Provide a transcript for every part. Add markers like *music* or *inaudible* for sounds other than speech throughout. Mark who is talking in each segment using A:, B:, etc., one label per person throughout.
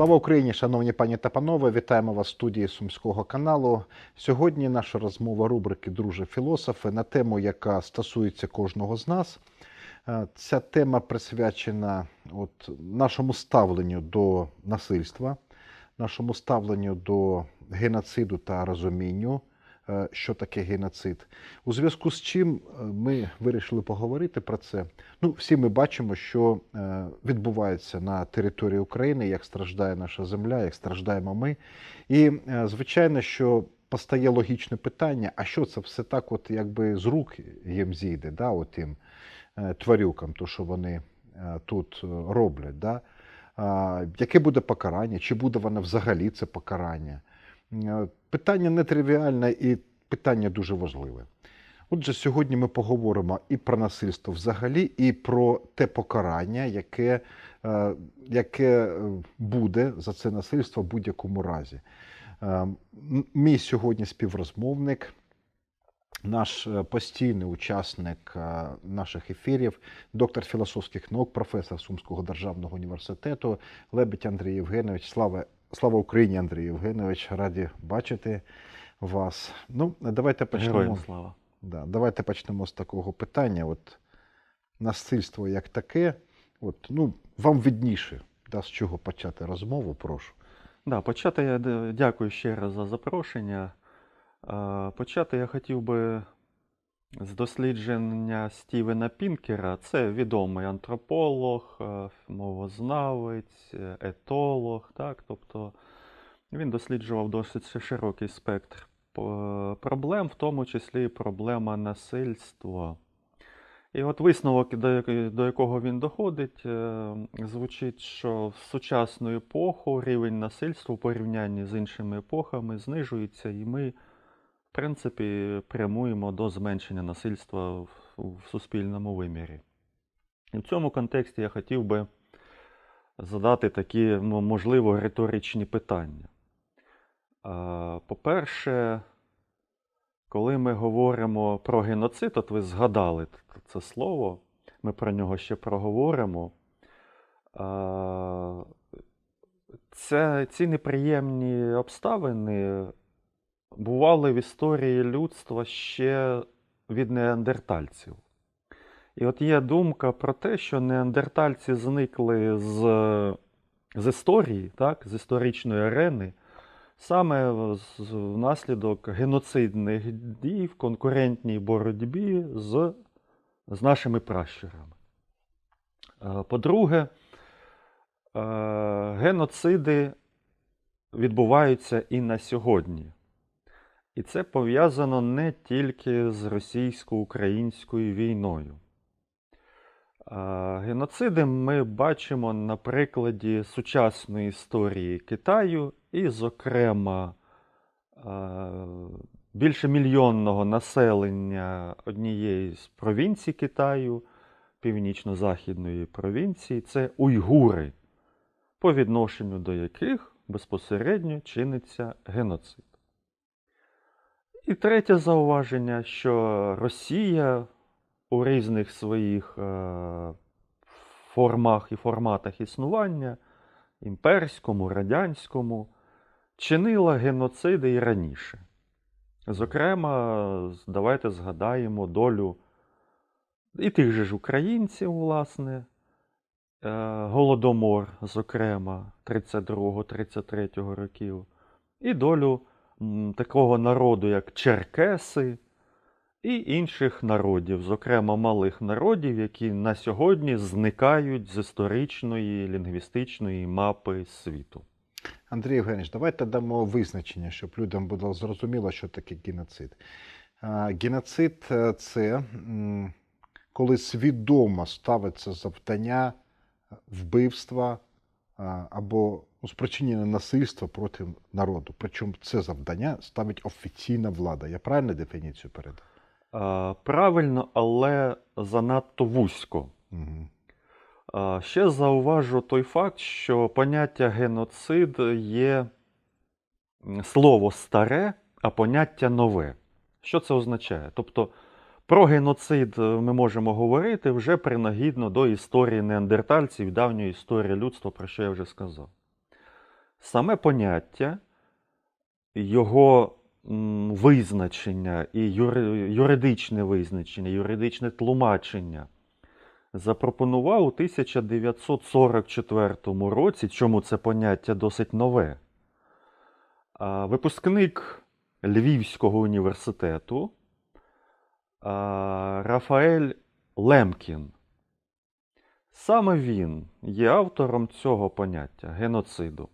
A: Слава Україні, шановні пані та панове, вітаємо вас в студії Сумського каналу. Сьогодні наша розмова рубрики Друже філософи на тему, яка стосується кожного з нас. Е, Ця тема присвячена от, нашому ставленню до насильства, нашому ставленню до геноциду та розумінню, що таке геноцид. У зв'язку з чим е, ми вирішили поговорити про це. Ну, всі ми бачимо, що е, відбувається на території України, як страждає наша земля, як страждаємо ми. І е, звичайно, що постає логічне питання: а що це все так, от якби з рук їм зійде, да, отим е, тварюкам, то що вони е, тут е, роблять. Да? Яке буде покарання? Чи буде воно взагалі це покарання? Питання нетривіальне і питання дуже важливе. Отже, сьогодні ми поговоримо і про насильство взагалі, і про те покарання, яке, е, яке е, буде за це насильство в будь-якому разі. Е, Мій сьогодні співрозмовник, наш постійний учасник наших ефірів, доктор філософських наук, професор Сумського державного університету Лебедь Андрій Євгенович. Слава, слава Україні, Андрій Євгенович! Раді бачити вас. Ну, давайте почнемо.
B: Героям слава.
A: Да, давайте почнемо з такого питання. От насильство як таке, от, ну, вам видніше, да, з чого почати розмову, прошу.
B: Да, почати я дякую ще раз за запрошення. Почати я хотів би з дослідження Стівена Пінкера. Це відомий антрополог, е, мовознавець, е, етолог. Так? Тобто він досліджував досить широкий спектр проблем, в тому числі проблема насильства. І от висновок, до, якого він доходить, е, звучить, що в сучасну епоху рівень насильства у порівнянні з іншими епохами знижується, і ми, принципі, прямуємо до зменшення насильства в, в суспільному вимірі. І в цьому контексті я хотів би задати такі, ну, можливо, риторичні питання. По-перше, коли ми говоримо про геноцид, от ви згадали це слово, ми про нього ще проговоримо. Це, ці неприємні обставини бували в історії людства ще від неандертальців. І от є думка про те, що неандертальці зникли з, з історії, так, з історичної арени, саме внаслідок геноцидних дій в конкурентній боротьбі з, з нашими пращурами. Е, По-друге, е, геноциди відбуваються і на сьогодні. І це пов'язано не тільки з російсько-українською війною. Геноциди ми бачимо на прикладі сучасної історії Китаю, і, зокрема, більше мільйонного населення однієї з провінцій Китаю, північно-західної провінції, це уйгури, по відношенню до яких безпосередньо чиниться геноцид. І третє зауваження, що Росія у різних своїх е, формах і форматах існування, імперському, радянському, чинила геноциди і раніше. Зокрема, давайте згадаємо долю і тих же ж українців, власне, е, Голодомор, зокрема, 32-33 років, і долю такого народу, як черкеси, і інших народів, зокрема малих народів, які на сьогодні зникають з історичної лінгвістичної мапи світу.
A: Андрій Євгенович, давайте дамо визначення, щоб людям було зрозуміло, що таке геноцид. Геноцид е, це коли свідомо ставиться завдання вбивства або ну, спричинення насильства проти народу. Причому це завдання ставить офіційна влада. Я правильно дефініцію передав?
B: Правильно, але занадто вузько.
A: Угу.
B: Ще зауважу той факт, що поняття геноцид є слово старе, а поняття нове. Що це означає? Тобто про геноцид е, ми можемо говорити вже принагідно до історії неандертальців, давньої історії людства, про що я вже сказав. Саме поняття, його визначення і юридичне визначення, юридичне тлумачення запропонував у 1944 році, чому це поняття досить нове. Випускник Львівського університету Рафаель Лемкін. Саме він є автором цього поняття геноциду.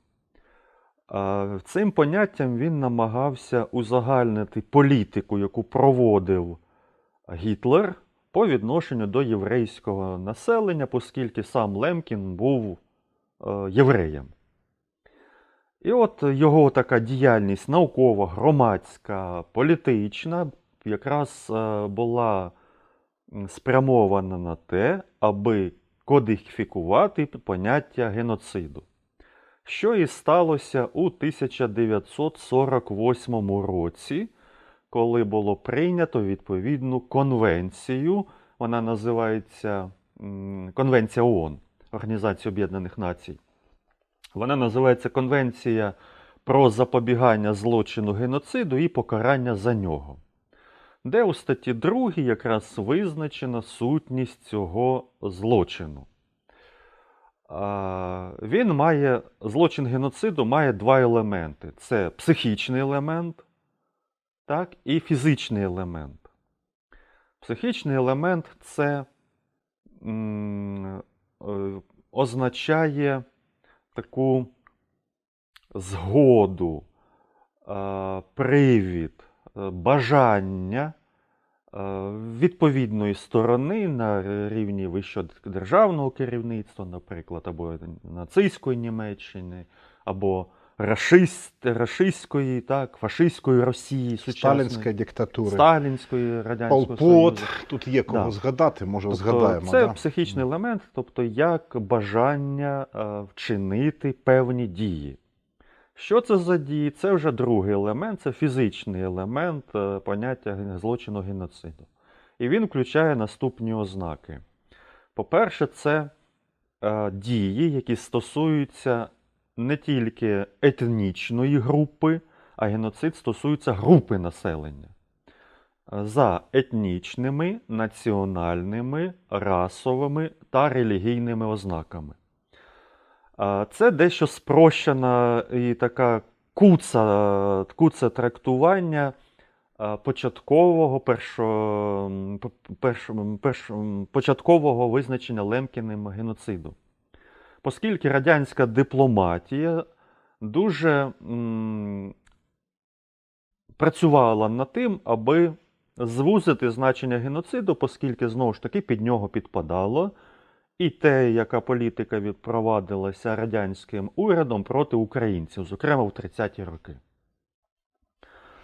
B: Цим поняттям він намагався узагальнити політику, яку проводив Гітлер по відношенню до єврейського населення, оскільки сам Лемкін був е, євреєм. І от його така діяльність наукова, громадська, політична якраз е, була спрямована на те, аби кодифікувати поняття геноциду. Що і сталося у 1948 році, коли було прийнято відповідну конвенцію. Вона називається Конвенція ООН, Організації Об'єднаних Націй. Вона називається Конвенція про запобігання злочину геноциду і покарання за нього, де у статті 2 якраз визначена сутність цього злочину. Він має, злочин геноциду має два елементи: це психічний елемент так, і фізичний елемент. Психічний елемент це е, означає таку згоду, привід, бажання е, відповідної сторони на рівні вищого державного керівництва, наприклад, або нацистської Німеччини, або рашист, рашистської, так, фашистської Росії, сучасної,
A: Сталінська диктатура.
B: сталінської радянського
A: Полпот. Тут є кого
B: Да.
A: згадати, може
B: Тобто
A: згадаємо.
B: це
A: да?
B: психічний елемент, тобто як бажання е, вчинити певні дії. Що це за дії? Це вже другий елемент, це фізичний елемент е, поняття злочину геноциду. І він включає наступні ознаки. По-перше, це е, дії, які стосуються не тільки етнічної групи, а геноцид стосується групи населення за етнічними, національними, расовими та релігійними ознаками. Це дещо спрощена і така куца, куце трактування початкового, першо, м, п- перш, м, перш, м, початкового визначення Лемкіним геноциду. Оскільки радянська дипломатія дуже м, працювала над тим, аби звузити значення геноциду, оскільки знову ж таки під нього підпадало і те, яка політика відпровадилася радянським урядом проти українців, зокрема в 30-ті роки.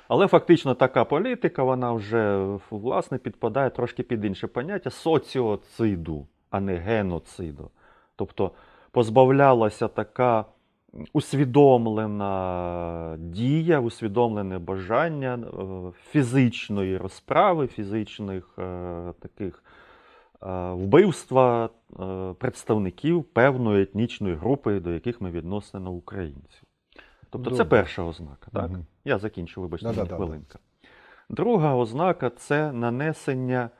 B: Але фактично така політика, вона вже власне підпадає трошки під інше поняття соціоциду, а не геноциду. Тобто позбавлялася така усвідомлена дія, усвідомлене бажання е, фізичної розправи, фізичних е, таких вбивства е, представників певної етнічної групи, до яких ми відносимо українців. Тобто це перша ознака. Так?
A: Мгм.
B: Я закінчу, вибачте, мені
A: Да-да-да-да.
B: хвилинка. Друга ознака це нанесення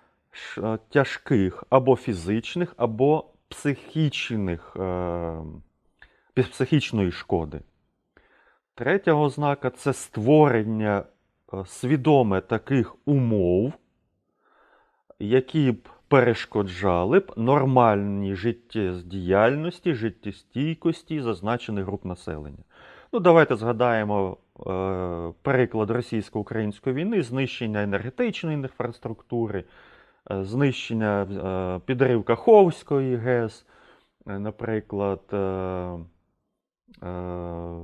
B: е, тяжких або фізичних, або психічних, е, психічної шкоди. Третя ознака це створення е, свідоме таких умов, які б перешкоджали б нормальній життєдіяльності, життєстійкості зазначених груп населення. Ну, давайте згадаємо е, переклад російсько-української війни, знищення енергетичної інфраструктури, е, знищення е, підрив Каховської ГЕС, е, наприклад. Е, е,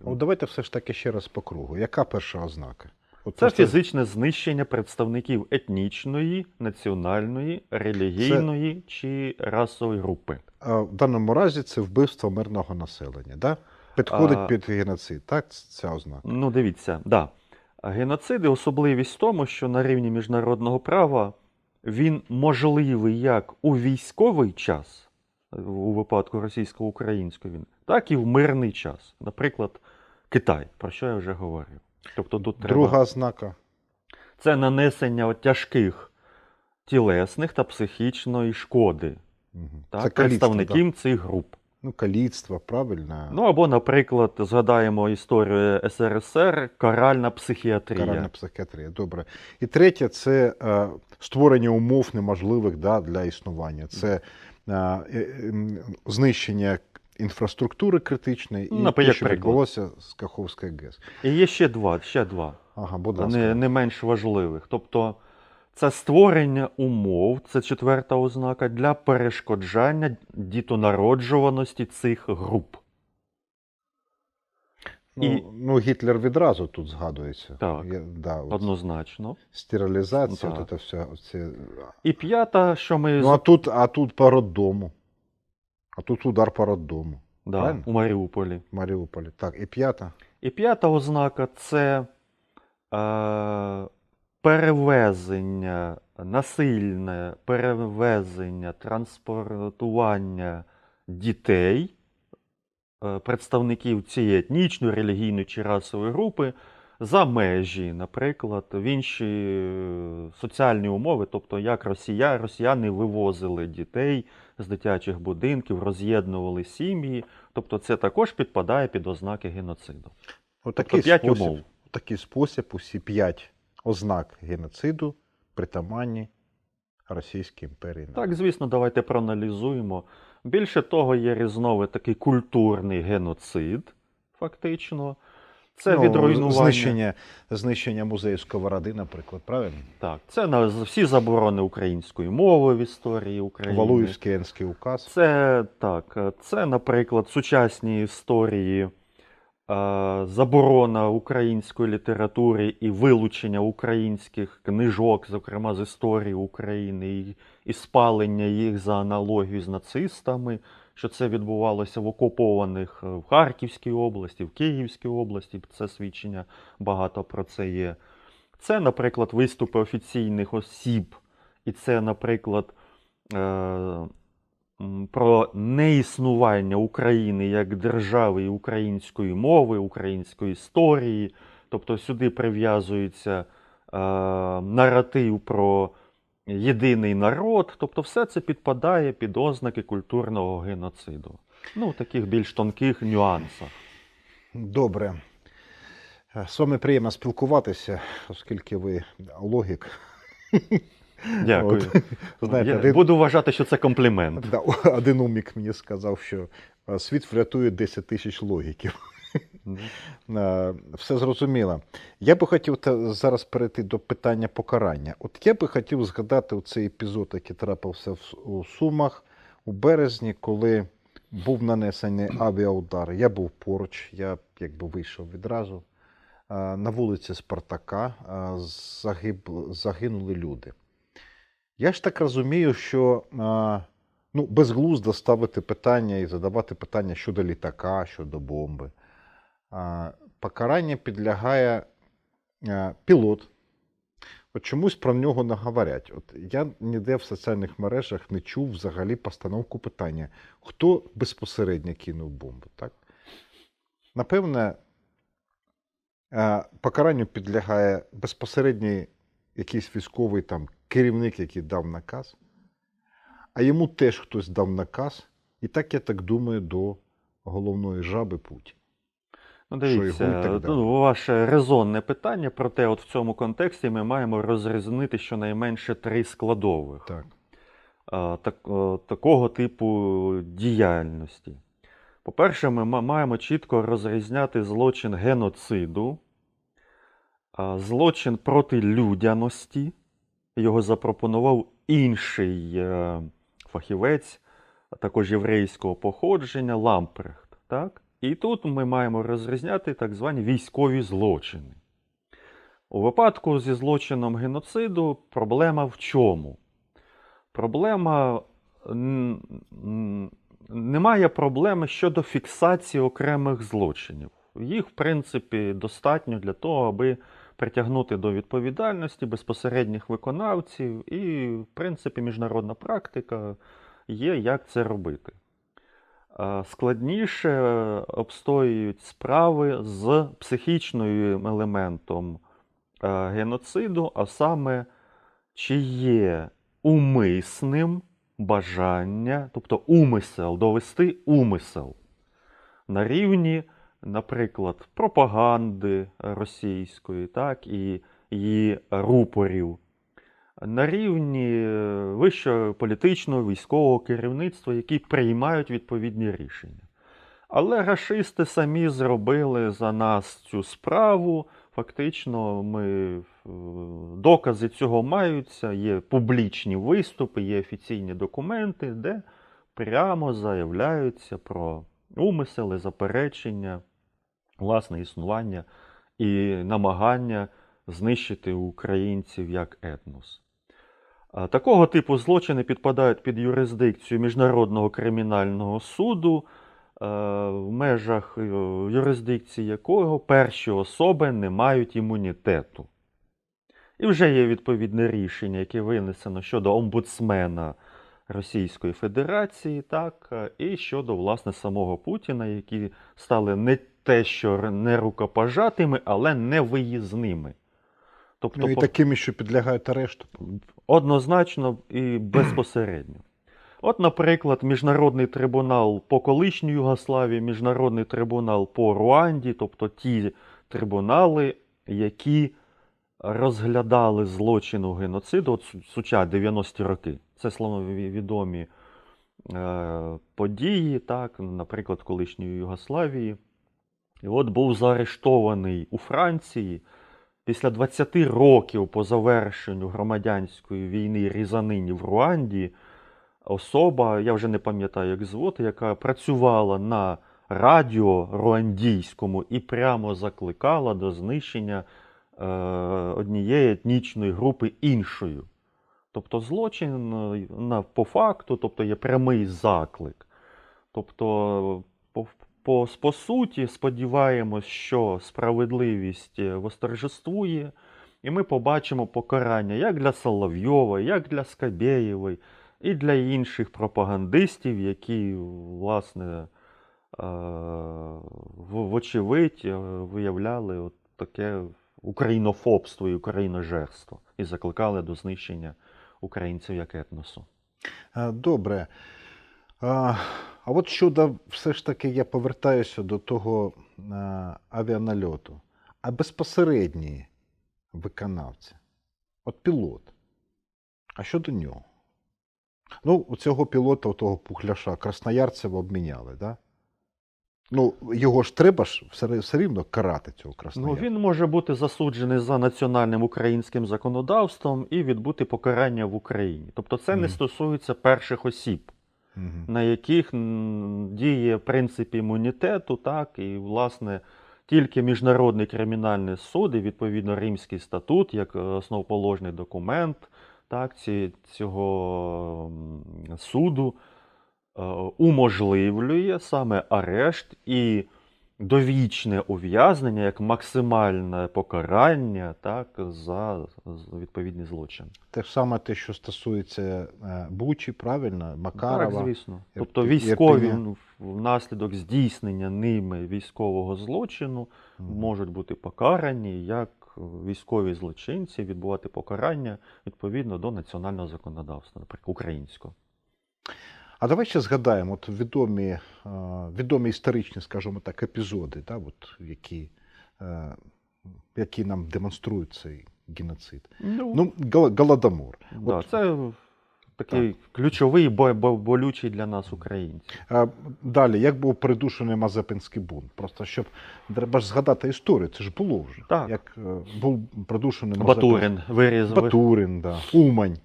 A: Ну, давайте все ж таки ще раз по кругу. Яка перша ознака? От
B: Це
A: просто-
B: фізичне знищення представників етнічної, національної, релігійної чи расової групи.
A: А в даному разі це вбивство мирного населення, да? Підходить
B: А-
A: під геноцид, так? Ця ознака.
B: Ну, дивіться, да. Геноциди особливість в тому, що на рівні міжнародного права він можливий як у військовий час, у випадку російсько-української війни, так і в мирний час. Наприклад, Китай, про що я вже говорив. Тобто тут треба
A: Друга ознака.
B: це нанесення от тяжких тілесних та психічної шкоди
A: Мгм.
B: так,
A: Це каліцтво, да.
B: представників цих груп.
A: Ну, каліцтво, правильно.
B: Ну або, наприклад, згадаємо історію СРСР, каральна психіатрія.
A: Каральна психіатрія. Добре. І третє це е, створення умов неможливих да, для існування. Це е, е, знищення інфраструктури критичної
B: Ну,
A: і
B: наприклад,
A: те, що відбулося з Каховської ГЕС.
B: І є ще два, ще два.
A: Ага, будь ласка.
B: не, не менш важливих. Тобто це створення умов, це четверта ознака, для перешкоджання дітонароджуваності цих груп.
A: Ну,
B: і-
A: ну, Гітлер відразу тут згадується.
B: Так.
A: Я, да,
B: Однозначно.
A: Стерилізація,
B: Так.
A: от це все. Це...
B: І п'ята, що ми
A: Ну, а тут, а тут по роддому. А тут удар по роддому.
B: да,
A: правильно?
B: у Маріуполі.
A: В Маріуполі. Так, і п'ята.
B: І п'ята ознака це е, перевезення, насильне перевезення, транспортування дітей, е, представників цієї етнічної, релігійної чи расової групи за межі, наприклад, в інші е, соціальні умови, тобто як росія, росіяни вивозили дітей з дитячих будинків, роз'єднували сім'ї. Тобто це також підпадає під ознаки геноциду.
A: Отакий
B: Тобто п'ять
A: спосіб,
B: умов.
A: такий спосіб усі п'ять ознак геноциду притаманні Російській імперії.
B: Так, звісно, давайте проаналізуємо. Більше того, є різновид такий культурний геноцид, фактично. Це
A: Ну,
B: відруйнування.
A: Знищення, знищення музею Сковороди, наприклад, правильно?
B: Так, це на всі заборони української мови в історії України.
A: Валуївський Енський указ.
B: Це так, це, наприклад, сучасні історії, е, заборона української літератури і вилучення українських книжок, зокрема з історії України, і спалення їх за аналогію з нацистами, що це відбувалося в окупованих е, в Харківській області, в Київській області. Це свідчення багато про це є. Це, наприклад, виступи офіційних осіб, і це, наприклад, е, про неіснування України як держави і української мови, української історії. Тобто сюди прив'язується е, наратив про єдиний народ. Тобто все це підпадає під ознаки культурного геноциду. Ну, в таких більш тонких нюансах.
A: Добре. З вами приємно спілкуватися, оскільки ви логік.
B: Дякую.
A: От, знаєте,
B: Я
A: один-
B: буду вважати, що це комплімент.
A: Да, один умік мені сказав, що світ врятує 10 тисяч логіків. Е, Все зрозуміло. Я би хотів зараз перейти до питання покарання. От я би хотів згадати цей епізод, який трапився у Сумах у березні, коли був нанесений авіаудар. Я був поруч, я якби вийшов відразу. Е, На вулиці Спартака е, загиб, загинули люди. Я ж так розумію, що ну, безглуздо ставити питання і задавати питання щодо літака, щодо бомби. Покарання підлягає е, пілот. От чомусь про нього не говорять. От я ніде в соціальних мережах не чув взагалі постановку питання, хто безпосередньо кинув бомбу. Так? Напевне, е, покаранню підлягає безпосередній якийсь військовий там керівник, який дав наказ, а йому теж хтось дав наказ, і так я так думаю, до головної жаби Путін.
B: Ну,
A: Що його
B: дивіться, ну, ваше резонне питання, проте от в цьому контексті ми маємо розрізнити щонайменше три складових
A: Так.
B: так, такого типу діяльності. По-перше, ми маємо чітко розрізняти злочин геноциду, злочин проти людяності. Його запропонував інший е, фахівець, також єврейського походження Лампрехт. Так? І тут ми маємо розрізняти так звані військові злочини. У випадку зі злочином геноциду проблема в чому? Проблема немає проблеми щодо фіксації окремих злочинів. Їх, в принципі, достатньо для того, аби притягнути до відповідальності безпосередніх виконавців, і, в принципі, міжнародна практика є, як це робити. Е, Складніше обстоюють справи з психічним елементом е, геноциду, а саме, чи є умисним бажання, тобто умисел, довести умисел на рівні, наприклад, пропаганди російської, так, і її рупорів, на рівні е, вищого політичного військового керівництва, які приймають відповідні рішення. Але рашисти самі зробили за нас цю справу. Фактично, ми, е, докази цього маються, є публічні виступи, є офіційні документи, де прямо заявляються про умисели, заперечення, власне існування і намагання знищити українців як етнос. Такого типу злочини підпадають під юрисдикцію Міжнародного кримінального суду, е, в межах е, юрисдикції якого перші особи не мають імунітету. І вже є відповідне рішення, яке винесено щодо омбудсмена Російської Федерації, так, е, і щодо власне самого Путіна, які стали не те, що не рукопожатими, але не виїзними. Тобто,
A: Ну, і такими, що підлягають арешту.
B: Однозначно і безпосередньо. От, наприклад, Міжнародний трибунал по колишній Югославії, Міжнародний трибунал по Руанді, тобто ті трибунали, які розглядали злочину геноциду, от Суча 90-ті роки. Це славновідомі е, події, так, наприклад, в колишній Югославії. І от був заарештований у Франції після 20 років по завершенню громадянської війни різанині в Руанді особа, я вже не пам'ятаю, як звати, яка працювала на радіо руандійському і прямо закликала до знищення е, однієї етнічної групи іншою. Тобто злочин е, на, по факту, тобто є прямий заклик. Тобто, по, по, суті, сподіваємось, що справедливість е, восторжествує, і ми побачимо покарання як для Соловйова, як для Скабєєвої, і для інших пропагандистів, які, власне, е, вочевидь е, виявляли от таке українофобство і україножерство і закликали до знищення українців як етносу.
A: Добре. А, от щодо, все ж таки, я повертаюся до того а, авіанальоту. А безпосередні виконавці, от пілот. А що до нього? Ну, у цього пілота, у того пухляша Красноярцева обміняли, да? Ну, його ж треба ж все, все рівно карати цього
B: Ну, він може бути засуджений за національним українським законодавством і відбути покарання в Україні. Тобто це не стосується перших осіб.
A: Мгм.
B: на яких діє принцип імунітету, так, і, власне, тільки Міжнародний кримінальний суд і відповідно Римський статут, як е, основоположний документ так, цього суду, е, уможливлює саме арешт і довічне ув'язнення як максимальне покарання так, за з- відповідні злочини.
A: Те ж саме те, що стосується е, Бучі, правильно, Макарова.
B: Так, звісно. Тобто військові ну, внаслідок здійснення ними військового злочину можуть бути покарані як військові злочинці, відбувати покарання відповідно до національного законодавства, наприклад, українського.
A: А давай ще згадаємо от відомі, е, відомі історичні, скажімо так, епізоди, да, от, які, е, які нам демонструють цей геноцид.
B: Ну,
A: Ну, Голодомор.
B: да,
A: от-
B: це такий ключовий бо- бо- болючий для нас українців.
A: Далі, як був придушений Мазепинський бунт? Просто щоб треба ж згадати історію, це ж було вже.
B: Так.
A: Як е, був придушений
B: Батурин виріз.
A: Батурин, да. Умань.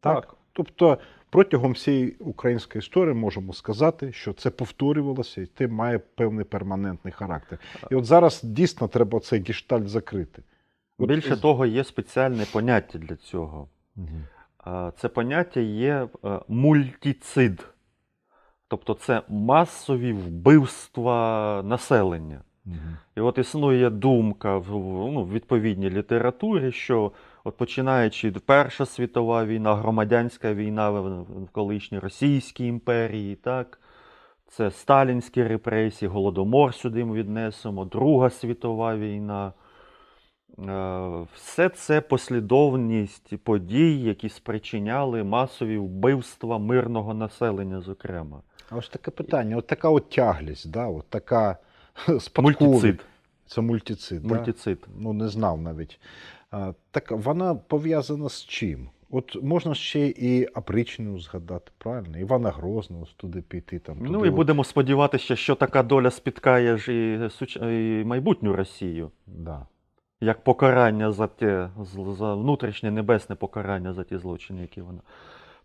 A: Так?
B: Так.
A: Тобто протягом всієї української історії можемо сказати, що це повторювалося і це має певний перманентний характер. І от зараз дійсно треба цей гештальт закрити. От
B: Більше того, є спеціальне поняття для цього. А, Це поняття є е, мультицид. Тобто це масові вбивства населення.
A: Мгм.
B: І от існує думка в, ну, відповідній літературі, що от починаючи від Перша світова війна, громадянська війна в, колишній Російській імперії, так, Це сталінські репресії, Голодомор сюди ми віднесемо, Друга світова війна. Е, Все це послідовність подій, які спричиняли масові вбивства мирного населення, зокрема.
A: А ось таке питання: от така от тяглість, да, от така *laughs* спадковість.
B: Мультицид.
A: Це мультицид. Да? Ну, не знав навіть. А, так вона пов'язана з чим? От можна ще і опричнину згадати, правильно? Івана Грозного туди піти. Там,
B: Ну і
A: от.
B: будемо сподіватися, що така доля спіткає ж і, суч- і майбутню Росію.
A: Да.
B: Як покарання за те, за внутрішнє небесне покарання за ті злочини, які вона.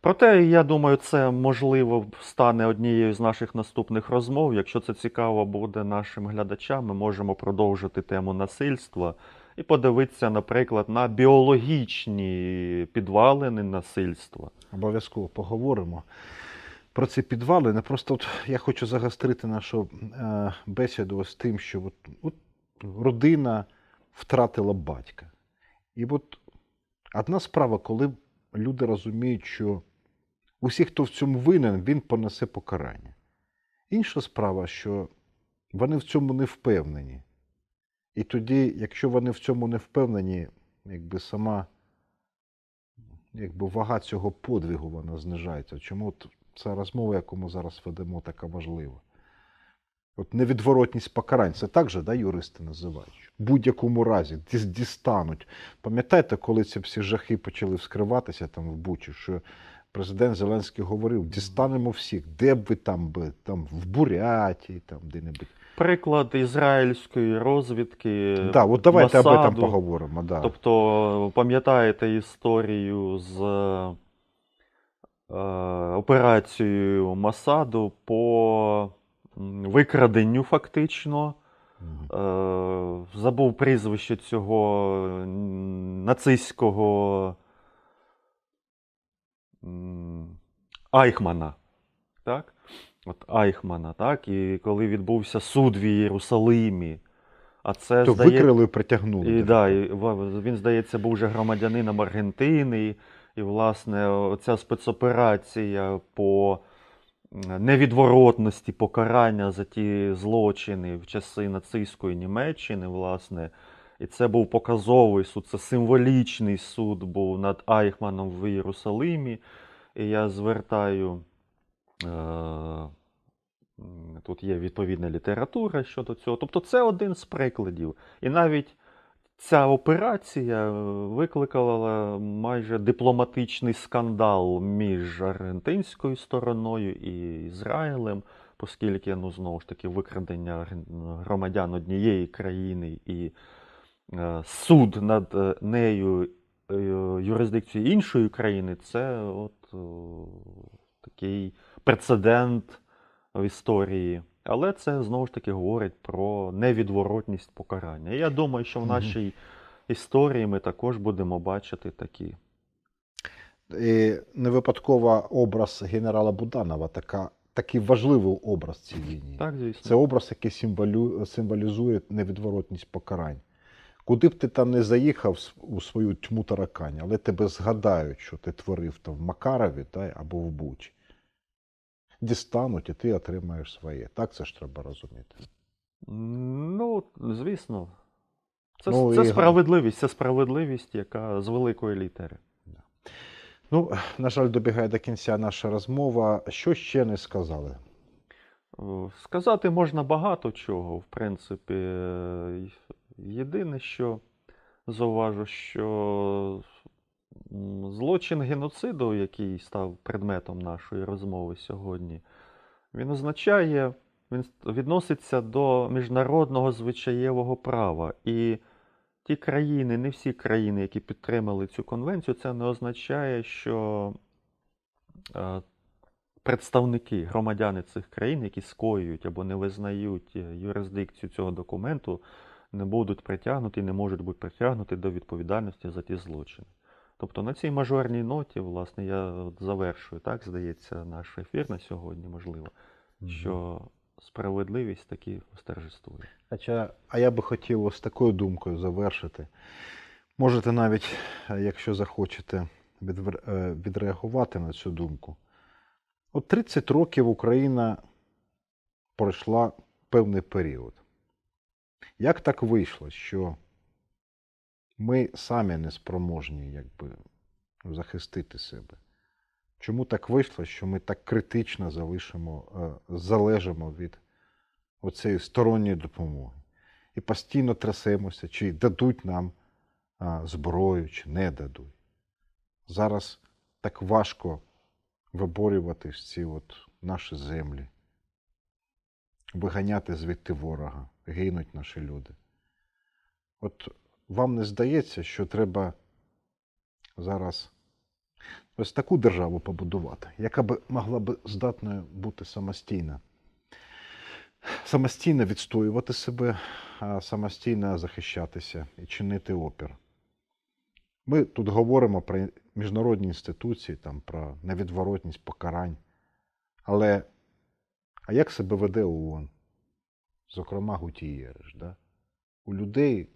B: Проте, я думаю, це можливо стане однією з наших наступних розмов. Якщо це цікаво буде нашим глядачам, ми можемо продовжити тему насильства і подивитися, наприклад, на біологічні підвалини насильства.
A: Обов'язково поговоримо про ці підвали. Не просто от я хочу загострити нашу е, бесіду ось тим, що от, от родина втратила батька. І от одна справа, коли люди розуміють, що усі, хто в цьому винен, він понесе покарання. Інша справа, що вони в цьому не впевнені. І тоді, якщо вони в цьому не впевнені, якби сама якби вага цього подвигу вона знижається. Чому от ця розмова, яку ми зараз ведемо, така важлива? От невідворотність покарань, це так же, да, юристи називають. В будь-якому разі дістануть. Пам'ятаєте, коли ці всі жахи почали вскриватися там в Бучі, що президент Зеленський говорив: дістанемо всіх, де б ви там би, там в Бурятії, там де-небудь.
B: Приклад ізраїльської розвідки.
A: Да, от давайте об этом поговоримо. Да.
B: Тобто, пам'ятаєте історію з е, операцією Масаду по викраденню, фактично. Е, забув прізвище цього нацистського Айхмана. Так? От Айхмана, так? І коли відбувся суд в Єрусалимі, а це
A: То
B: здає...
A: викрили і притягнули.
B: І, да, і він, здається, був вже громадянином Аргентини. І, і, власне, ця спецоперація по невідворотності покарання за ті злочини в часи нацистської Німеччини, власне. І це був показовий суд, це символічний суд був над Айхманом в Єрусалимі. І я звертаю. Е- Тут є відповідна література щодо цього. Тобто це один з прикладів. І навіть ця операція е, викликала майже дипломатичний скандал між аргентинською стороною і Ізраїлем, оскільки, ну, знову ж таки, викрадення громадян однієї країни і суд над е, нею е, юрисдикцією іншої країни це от такий прецедент в історії. Але це знову ж таки говорить про невідворотність покарання. Я думаю, що в нашій історії ми також будемо бачити такі.
A: І не випадково образ генерала Буданова, така, такий важливий образ цій війні.
B: Так, звісно.
A: Це образ, який символю, символізує невідворотність покарань. Куди б ти там не заїхав у свою тьму таракань, але тебе згадають, що ти творив там в Макарові та, або в Бучі. Дістануть, і ти отримаєш своє. Так це ж треба розуміти.
B: Ну, звісно. Це,
A: Ну,
B: це
A: і-
B: справедливість, це справедливість, яка з великої літери.
A: Ну, на жаль, добігає до кінця наша розмова. Що ще не сказали?
B: Сказати можна багато чого, в принципі. Єдине, що зауважу, що злочин геноциду, який став предметом нашої розмови сьогодні, він означає, він відноситься до міжнародного звичаєвого права. І ті країни, не всі країни, які підтримали цю конвенцію, це не означає, що е, представники, громадяни цих країн, які скоюють або не визнають е, юрисдикцію цього документу, не будуть притягнуті, не можуть бути притягнуті до відповідальності за ті злочини. Тобто на цій мажорній ноті, власне, я завершую, так, здається, наш ефір на сьогодні, можливо, що справедливість таки стержествує.
A: Хоча, а я би хотів ось такою думкою завершити. Можете навіть, е, якщо захочете, е, відреагувати на цю думку. От 30 років Україна пройшла певний період. Як так вийшло, що ми самі не спроможні якби, захистити себе? Чому так вийшло, що ми так критично залишимо, е, залежимо від оцієї сторонньої допомоги? І постійно трясемося, чи дадуть нам зброю, чи не дадуть. Зараз так важко виборювати ці от наші землі, виганяти звідти ворога, гинуть наші люди. От вам не здається, що треба зараз ось таку державу побудувати, яка б могла б здатною бути самостійна. Самостійно відстоювати себе, а самостійно захищатися і чинити опір. Ми тут говоримо про міжнародні інституції, там, про невідворотність покарань. Але а як себе веде ООН? Зокрема, Гутієриш. Да? У людей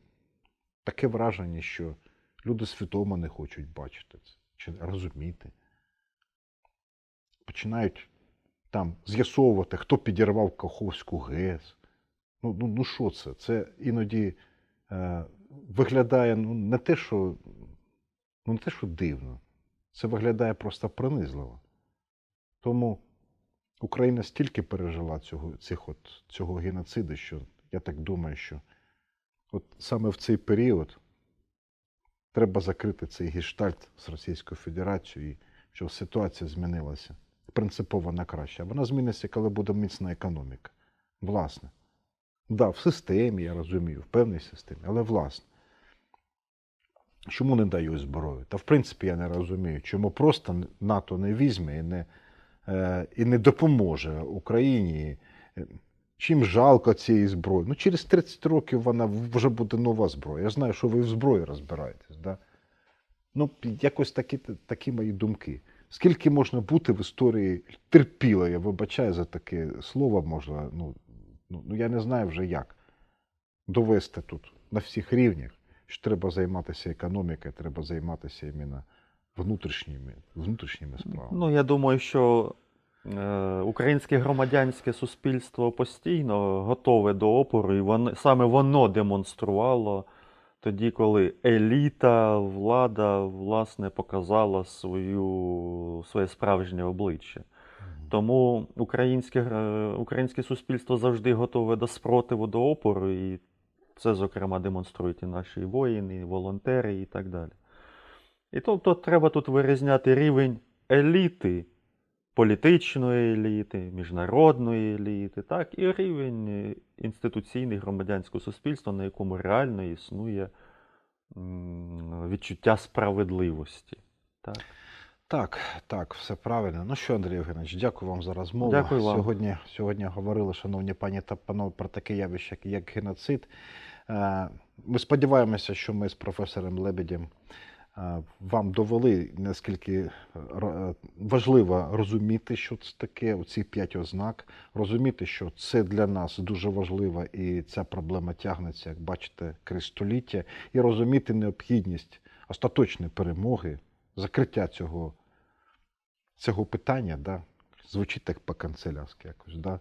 A: таке враження, що люди свідомо не хочуть бачити це чи розуміти. Починають там з'ясовувати, хто підірвав Каховську ГЕС. Ну, ну, ну що це? Це іноді е, виглядає ну, не те, що ну, не те, що дивно. Це виглядає просто принизливо. Тому Україна стільки пережила цього, цих от, цього геноциду, що я так думаю, що от саме в цей період треба закрити цей гештальт з Російською Федерацією, щоб ситуація змінилася принципово на краще. А вона зміниться, коли буде міцна економіка. Власне. Да, в системі, я розумію, в певній системі, але власне. Чому не дають зброю? Та в принципі я не розумію, чому просто НАТО не візьме і не, і не допоможе Україні. Е, Чим жалко цієї зброї? Ну, через 30 років вона вже буде нова зброя. Я знаю, що ви в зброї розбираєтесь. Да? Ну, якось такі, такі мої думки. Скільки можна бути в історії терпіло, я вибачаю за таке слово, можна, ну, ну, ну я не знаю вже як довести тут на всіх рівнях, що треба займатися економікою, треба займатися іменно внутрішніми, внутрішніми справами.
B: Ну, я думаю, що е, українське громадянське суспільство постійно готове до опору, і воно, саме воно демонструвало тоді, коли еліта, влада, власне, показала свою, своє справжнє обличчя. Тому українське, українське суспільство завжди готове до спротиву, до опору, і це, зокрема, демонструють і наші воїни, і волонтери і так далі. І тобто треба тут вирізняти рівень еліти, політичної еліти, міжнародної еліти, так, і рівень е, інституційний громадянського суспільства, на якому реально існує відчуття справедливості. Так.
A: Так, так, все правильно. Ну що, Андрій Євгенович, дякую вам за розмову.
B: Дякую вам.
A: Сьогодні, сьогодні говорили, шановні пані та панове, про таке явище, як- геноцид. Е, Ми сподіваємося, що ми з професором Лебедем е, вам довели, наскільки е, е, важливо розуміти, що це таке, оці п'ять ознак, розуміти, що це для нас дуже важливо, і ця проблема тягнеться, як бачите, крізь століття, і розуміти необхідність остаточної перемоги, закриття цього, цього питання, да, звучить так по-канцелярськи якось, да,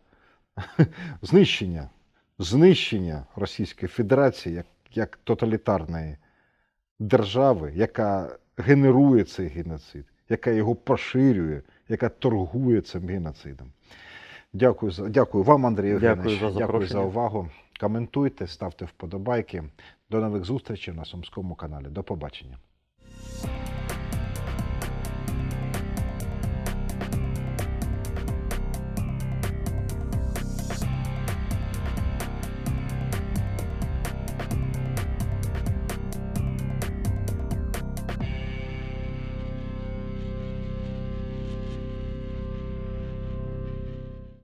A: *laughs* знищення, знищення Російської Федерації як, як тоталітарної держави, яка генерує цей геноцид, яка його поширює, яка торгує цим геноцидом. Дякую, за, дякую вам, Андрій
B: Дякую за
A: дякую за увагу. Коментуйте, ставте вподобайки. До нових зустрічей на Сумському каналі. До побачення.